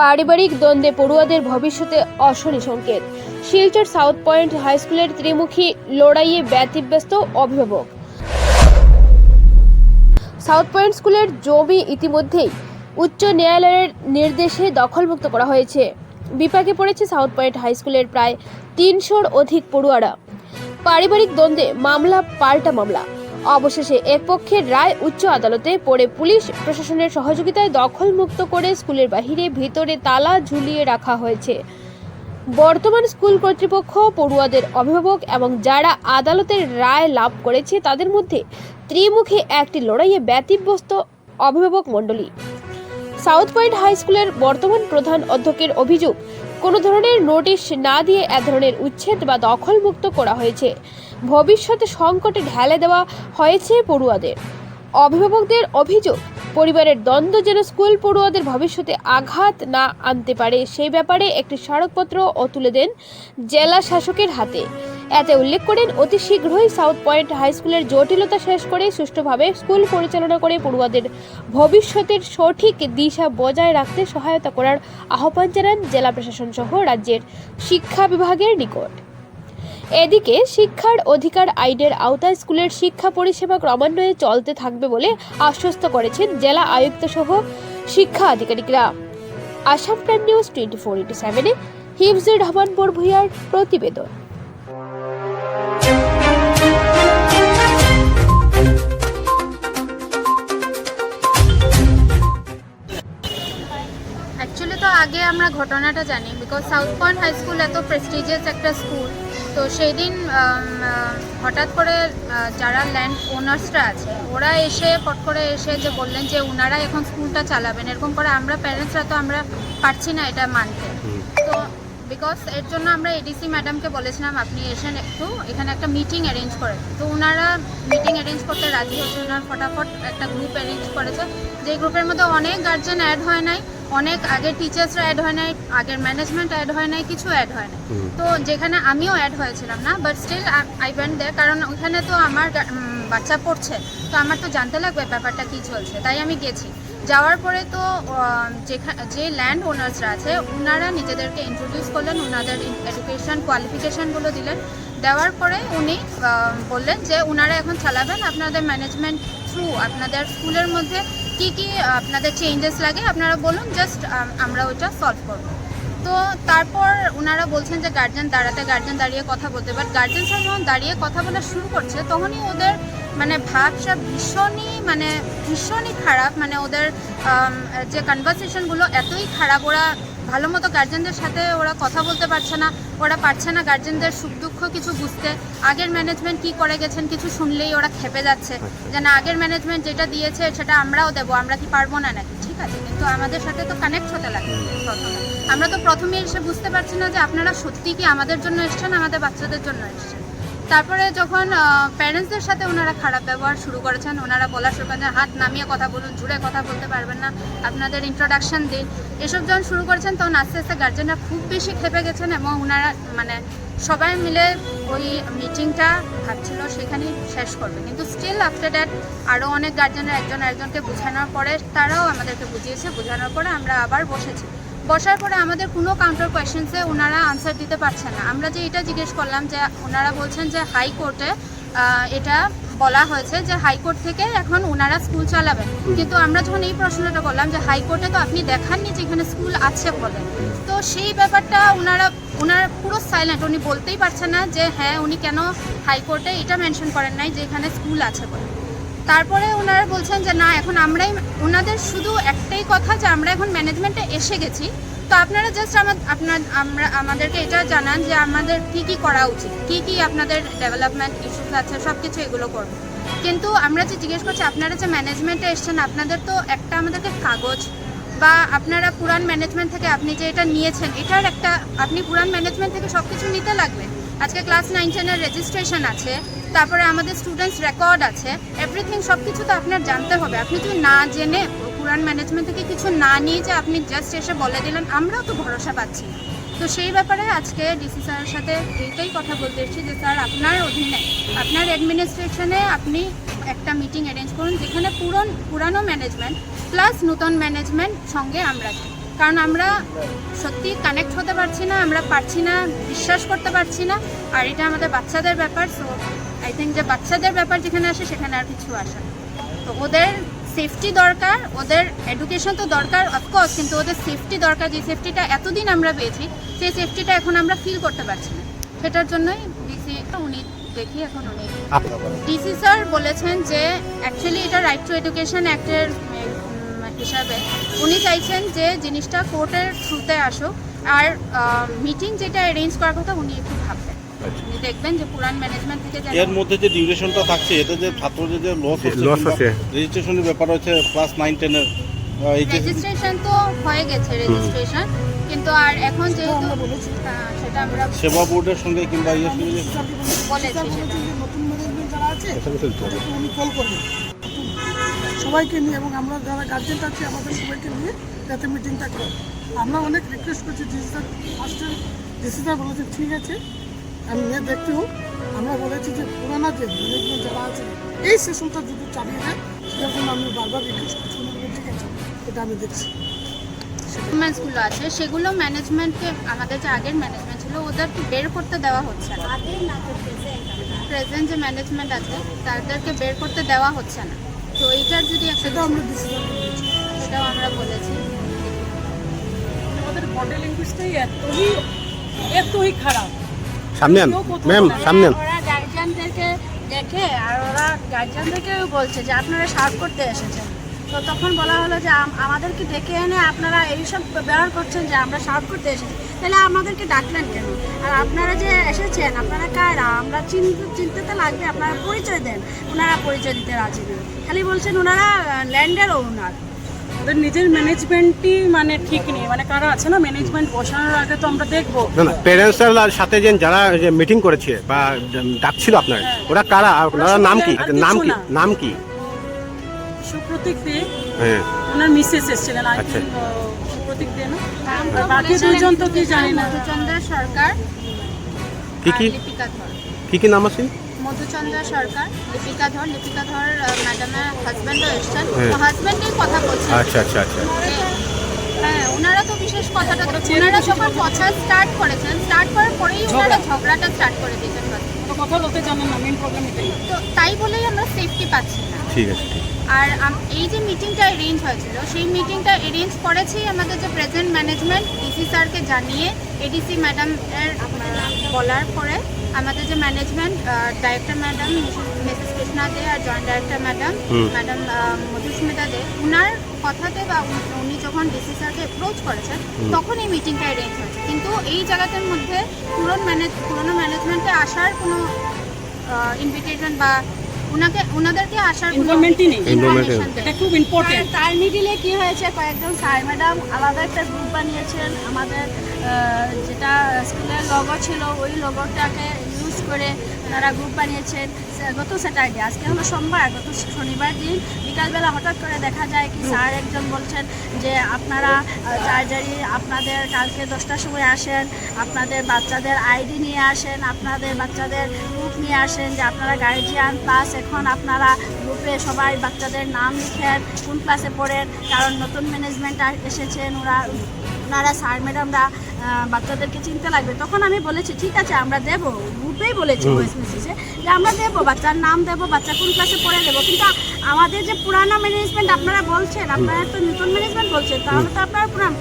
পারিবারিক দ্বন্দ্বে পড়ুয়াদের ভবিষ্যতে অশনি সংকেত। শিলচর সাউথ পয়েন্ট হাই স্কুলের ত্রিমুখী লড়াইয়ে ব্যতিব্যস্ত অভিভাবক। সাউথ পয়েন্ট স্কুলের জমি ইতিমধ্যেই উচ্চ ন্যায়ালয়ের নির্দেশে দখলমুক্ত করা হয়েছে। বিপাকে পড়েছে সাউথ পয়েন্ট হাই স্কুলের প্রায় তিনশোর অধিক পড়ুয়ারা। পারিবারিক দ্বন্দ্বে মামলা, পাল্টা মামলা। অবশেষে এক পক্ষের রায় উচ্চ আদালতে পড়ে পুলিশ প্রশাসনের সহযোগিতায় দখলমুক্ত করে স্কুলের বাহিরে ভিতরে তালা ঝুলিয়ে রাখা হয়েছে। বর্তমান স্কুল কর্তৃপক্ষ, পড়ুয়াদের অভিভাবক এবং যারা আদালতের রায় লাভ করেছে, তাদের মধ্যে ত্রিমুখী একটি লড়াইয়ে ব্যতিব্যস্ত অভিভাবক মণ্ডলী। সাউথ পয়েন্ট হাই স্কুলের বর্তমান প্রধান অধ্যক্ষের অভিযোগ কোনো ধরনের নোটিশ না দিয়ে এ ধরনের উচ্ছেদ বা দখলমুক্ত করা হয়েছে। ভবিষ্যতে সংকটে ঢেলে দেওয়া হয়েছে পড়ুয়াদের। অভিভাবকদের অভিযোগ, পরিবারের দ্বন্দ্ব যেন স্কুল পড়ুয়াদের ভবিষ্যতে আঘাত না আনতে পারে, সেই ব্যাপারে একটি স্মারকপত্র তুলে দেন জেলা শাসকের হাতে। এতে উল্লেখ করেন, অতি শীঘ্রই সাউথ পয়েন্ট হাই স্কুলের জটিলতা শেষ করে সুষ্ঠুভাবে স্কুল পরিচালনা করে পড়ুয়াদের ভবিষ্যতের সঠিক দিশা বজায় রাখতে সহায়তা করার আহ্বান জানান জেলা প্রশাসন সহ রাজ্যের শিক্ষা বিভাগের নিকট। এদিকে শিক্ষার অধিকার আইনের আওতায় স্কুলের শিক্ষা পরিষেবা ক্রমান্বয়ে চলতে থাকবে বলে আশ্বস্ত করেছেন জেলা আয়ুক্ত সহ শিক্ষা আধিকারিকরা। Assam Prime News twenty four into সেভেনে, হিফজুর রহমান বড়ভূয়ার প্রতিবেদন। আগে আমরা ঘটনাটা জানি because South Point High School এত প্রেস্টিজিয়াস একটা স্কুল তো সেই দিন হঠাৎ করে যারা ল্যান্ড ওনার্সরা আছে ওরা এসে পট করে এসে যে বললেন যে ওনারা এখন স্কুলটা চালাবেন এরকম করে আমরা প্যারেন্টসরা তো আমরা পারছি না এটা মানতে। তো বিকজ এর জন্য আমরা এডিসি ম্যাডামকে বলেছিলাম আপনি এসেন একটু এখানে একটা মিটিং অ্যারেঞ্জ করে। তো ওনারা মিটিং অ্যারেঞ্জ করতে রাজি হচ্ছে ওনার ফটাফট একটা গ্রুপ অ্যারেঞ্জ করেছে যে গ্রুপের মধ্যে অনেক গার্জেন অ্যাড হয় নাই অনেক আগের টিচার্সরা অ্যাড হয় নাই আগের ম্যানেজমেন্ট অ্যাড হয় নাই কিছু অ্যাড হয় নাই। তো যেখানে আমিও অ্যাড হয়েছিলাম না বাট স্টিল আই ওয়েন্ট দেয় কারণ ওখানে তো আমার বাচ্চা পড়ছে তো আমার তো জানতে লাগবে ব্যাপারটা কী চলছে তাই আমি গেছি। যাওয়ার পরে তো যেখানে যে ল্যান্ড ওনার্সরা আছে ওনারা নিজেদেরকে ইন্ট্রোডিউস করলেন ওনাদের এডুকেশন কোয়ালিফিকেশানগুলো দিলেন। দেওয়ার পরে উনি বললেন যে ওনারা এখন চালাবেন আপনাদের ম্যানেজমেন্ট থ্রু আপনাদের স্কুলের মধ্যে কি কি আপনাদের চেঞ্জেস লাগে আপনারা বলুন জাস্ট আমরা ওইটা সলভ করব। তো তারপর ওনারা বলছেন যে গার্জেন দাঁড়াতে গার্জেন দাঁড়িয়ে কথা বলতে। বাট গার্জেন সাহেব যখন দাঁড়িয়ে কথা বলা শুরু করছে, তখনই ওদের মানে ভাবসা ভীষণই মানে ভীষণই খারাপ। মানে ওদের যে কনভারসেশনগুলো এতই খারাপ, ওরা ভালো মতো গার্জেনদের সাথে ওরা কথা বলতে পারছে না ওরা পারছে না গার্জেনদের সুখ দুঃখ কিছু বুঝতে। আগের ম্যানেজমেন্ট কি করে গেছেন কিছু শুনলেই ওরা খেপে যাচ্ছে। যে না আগের ম্যানেজমেন্ট যেটা দিয়েছে সেটা আমরাও দেবো আমরা কি পারব না নাকি? ঠিক আছে কিন্তু আমাদের সাথে তো কানেক্ট হতে লাগে প্রথমে। আমরা তো প্রথমে এসে বুঝতে পারছি না যে আপনারা সত্যি কি আমাদের জন্য এসছেন আমাদের বাচ্চাদের জন্য এসছেন। তারপরে যখন প্যারেন্টসদের সাথে ওনারা খারাপ ব্যবহার শুরু করেছেন, ওনারা বলা শুরু করেছেন হাত নামিয়ে কথা বলুন, জুড়ে কথা বলতে পারবেন না, আপনাদের ইন্ট্রোডাকশন দিন। এসব যখন শুরু করেছেন, তখন আস্তে আস্তে গার্জেনরা খুব বেশি খেপে গেছেন এবং ওনারা মানে সবাই মিলে ওই মিটিংটা ভাবছিল সেখানেই শেষ করবে। কিন্তু স্টিল আফটার দ্যাট আরও অনেক গার্জেনরা একজন একজনকে বোঝানোর পরে তারাও আমাদেরকে বুঝিয়েছে, বোঝানোর পরে আমরা আবার বসেছি। বসার পরে আমাদের কোনো কাউন্টার কোয়েশ্চেন্সে ওনারা আনসার দিতে পারছেন না। আমরা যে এটা জিজ্ঞেস করলাম যে ওনারা বলছেন যে হাইকোর্টে এটা বলা হয়েছে যে হাইকোর্ট থেকে এখন ওনারা স্কুল চালাবেন। কিন্তু আমরা যখন এই প্রশ্নটা করলাম যে হাইকোর্টে তো আপনি দেখাননি যে এখানে স্কুল আছে বলে। তো সেই ব্যাপারটা ওনারা ওনার পুরো সাইলেন্ট উনি বলতেই পারছেন না যে হ্যাঁ উনি কেন হাইকোর্টে এটা মেনশন করেন নাই যে এখানে স্কুল আছে বলে। তারপরে ওনারা বলছেন যে, না, এখন আমরাই ওনাদের শুধু একটাই কথা যে, আমরা এখন ম্যানেজমেন্টে এসে গেছি। তো আপনারা জাস্ট আমার, আপনার, আমরা, আমাদেরকে এটা জানান যে, আমাদের কি কি করা উচিত? কি কি আপনাদের ডেভেলপমেন্ট ইস্যুস আছে? সব কিছু এগুলো করব কিন্তু আমরা যে জিজ্ঞেস করছি, আপনারা যে ম্যানেজমেন্টে এসছেন, আপনাদের তো একটা আমাদেরকে কাগজ বা আপনারা পুরান ম্যানেজমেন্ট থেকে আপনি যে এটা নিয়েছেন, এটার একটা, আপনি পুরান ম্যানেজমেন্ট থেকে সব কিছু নিতে লাগবে আজকে ক্লাস নাইন, টেনের রেজিস্ট্রেশন আছে। তারপরে আমাদের স্টুডেন্টস রেকর্ড আছে। এভরিথিং সব কিছু তো আপনার জানতে হবে। আপনি যদি না জেনে পুরান ম্যানেজমেন্ট থেকে কিছু না নিয়ে যে আপনি জাস্ট এসে বলে দিলেন, আমরাও তো ভরসা পাচ্ছি। না। তো সেই ব্যাপারে আজকে ডিসি স্যারের সাথে এইটাই কথা বলতে এসেছি যে, স্যার, আপনার অধীনে, আপনার অ্যাডমিনিস্ট্রেশনে আপনি একটা মিটিং অ্যারেঞ্জ করুন, যেখানে পুরন, পুরানো ম্যানেজমেন্ট প্লাস নতুন ম্যানেজমেন্ট সঙ্গে আমরা কারণ আমরা সত্যি কানেক্ট হতে পারছি না, আমরা পারছি না, বিশ্বাস করতে পারছি না, আর এটা আমাদের বাচ্চাদের ব্যাপার সো আই থিঙ্ক যে বাচ্চাদের ব্যাপার যেখানে আসে, সেখানে আর কিছু আসে তো ওদের সেফটি দরকার, ওদের এডুকেশন তো দরকার অফকোর্স কিন্তু ওদের সেফটি দরকার, যে সেফটিটা এতদিন আমরা পেয়েছি, সেই সেফটিটা এখন আমরা ফিল করতে পারছি না। সেটার জন্যই ডিসি উনি দেখি এখন উনি ডিসি স্যার বলেছেন যে অ্যাকচুয়ালি এটা রাইট টু এডুকেশন অ্যাক্টের হিসাবে উনি চাইছেন যে জিনিসটা কোর্টের থ্রুতে আসুক, আর মিটিং যেটা অ্যারেঞ্জ করার কথা উনি একটু ভাববেন দেখবেন যে পুরান ম্যানেজমেন্ট থেকে এর মধ্যে যে ডিউরেশনটা থাকছে এতে যে ছাত্রদের যে লস হচ্ছে Loss হচ্ছে। রেজিস্ট্রেশনের ব্যাপার হচ্ছে ক্লাস নাইন টেনের রেজিস্ট্রেশন তো হয়ে গেছে রেজিস্ট্রেশন কিন্তু আর এখন যেহেতু হ্যাঁ, সেটা আমরা সেবা বোর্ডের সঙ্গে কিংবা ইয়ের সঙ্গে বলেছি। নতুন ম্যানেজমেন্ট যারা আছে তাদেরকে উনি কল করবেন সবাইকে নিয়ে এবং আমরা যারা গার্জেন আছি আমাদের সবাইকে নিয়ে যাতে মিটিংটা করে। আমরা অনেক রিকোয়েস্ট করছি ডিসি স্যার ফার্স্টে ডিসি স্যার বলেছে ঠিক আছে। আমি নিয়ে দেখতে হোক আমরা বলেছি যে পুরানা যে ম্যানেজমেন্ট যারা আছে এই সেশনটা যদি চালিয়ে দেয় সেটার জন্য আমি বারবার রিকোয়েস্ট করছি ঠিক আছে এটা আমি দেখছি। ডিপার্টমেন্টসগুলো আছে সেগুলো ম্যানেজমেন্টকে আমাদের যে আগের ম্যানেজমেন্ট ছিল ওদেরকে বের করতে দেওয়া হচ্ছে না। প্রেজেন্ট যে ম্যানেজমেন্ট আছে তাদেরকে বের করতে দেওয়া হচ্ছে না। তো এইটার যদি একটা আমরা বলেছি সেটাও আমরা বলেছি। আমাদের বডি ল্যাঙ্গুয়েজটাই এতই এতই খারাপ। সামনে আন। ম্যাম সামনে আন। গার্জিয়ানদেরকে দেখে আর ওরা গার্জিয়ানদেরকেও বলছে যে আপনারা সার্ভ করতে এসেছেন। তো তখন বলা হলো যে আমাদেরকে ডেকে এনে আপনারা এইসব ব্যবহার করছেন যে আমরা সার্ভ করতে এসেছি। তাহলে আমাদেরকে ডাকলেন কেন? আর আপনারা যে এসেছেন আপনারা কারা? আমরা চিনতে চিনতে তো লাগবে আপনারা পরিচয় দেন। ওনারা পরিচয় দিতে রাজি নেই খালি বলছেন ওনারা ল্যান্ডের ওনার ওদের নিজের ম্যানেজমেন্টই মানে ঠিক নেই। মানে কারা আছে না ম্যানেজমেন্ট বসানোর আগে তো আমরা দেখব। না না প্যারেন্টসের সাথে যে যারা মিটিং করেছে বা ডাকছিল আপনার ওরা কারা? ওনার নাম কি? নাম কি? নাম কি? সুপ্রতীক দে। হ্যাঁ। ওনার মিসেস এসেছিলেন আই আচ্ছা। সুপ্রতীক দে না? বাকি দুজন তো কি জানি না। মধুচন্দ্র সরকার কি কি? কি কি নাম আছে? মধুচন্দ্র সরকার লিপিকা ধর লিপিকা ধর ম্যাডামের হাজব্যান্ডও এসছেন হ্যাঁ। হাজব্যান্ডই কথা বলছেন আচ্ছা আচ্ছা আচ্ছা। হ্যাঁ ওনারা তো বিশেষ কথাটা ওনারা যখন কথা স্টার্ট করেছেন স্টার্ট করার পরেই ওনারা ঝগড়াটা স্টার্ট করে দিয়েছেন কথা বলতে জানেন না মেন প্রবলেম এটাই। তো তাই বলেই আমরা সেফটি পাচ্ছি না। ঠিক আছে ঠিক। আর এই যে মিটিংটা অ্যারেঞ্জ হয়েছিল সেই মিটিংটা অ্যারেঞ্জ করেছি আমাদের যে প্রেজেন্ট ম্যানেজমেন্ট ডিসি স্যারকে জানিয়ে এডিসি ম্যাডাম এর বলার পরে আমাদের যে management director madam Mrs Krishna De আর joint director madam madam Madhusmita De উনার কথাতে বা উনি- যখন ডিসি স্যারকে অ্যাপ্রোচ করেছেন তখন এই মিটিংটা অ্যারেঞ্জ হয়েছে। কিন্তু এই জায়গাটার মধ্যে পুরনো ম্যানেজ পুরনো ম্যানেজমেন্টে আসার কোনো ইনভিটেশন বা ওনাকে ওনাদেরকে আসার কোনো Involvement-ই নেই। এটা খুব ইম্পর্টেন্ট তার মিডিলে কি হয়েছে কয়েকজন স্যার ম্যাডাম আলাদা একটা গ্রুপ বানিয়েছেন। আমাদের যেটা স্কুলের লগো ছিল ওই লগোটাকে ইউজ করে ওনারা গ্রুপ বানিয়েছেন। গত স্যাটারডে আজকে হলো সোমবার, গত শনিবার দিন। বিকালবেলা হঠাৎ করে দেখা যায় কি স্যার একজন বলছেন যে আপনারা চার্জারি আপনাদের কালকে দশটার সময় আসেন, আপনাদের বাচ্চাদের আইডি নিয়ে আসেন, আপনাদের বাচ্চাদের গ্রুপ নিয়ে আসেন, যে আপনারা গার্জিয়ান প্লাস এখন আপনারা গ্রুপে সবাই বাচ্চাদের নাম লিখেন, কোন ক্লাসে পড়েন, কারণ নতুন ম্যানেজমেন্ট এসেছেন, ওরা ওনারা স্যার ম্যাডামরা বাচ্চাদেরকে চিনতে লাগবে। তখন আমি বলেছি ঠিক আছে আমরা দেব। গ্রুপেই বলেছি ভয়েস মেসেজে যে আমরা দেব বাচ্চার নাম দেব বাচ্চা কোন ক্লাসে পড়ে দেবো? কিন্তু আমাদের যে পুরানো ম্যানেজমেন্ট আপনারা বলছেন আপনারা তো নতুন ম্যানেজমেন্ট বলছেন তাহলে তো আপনারা পুরান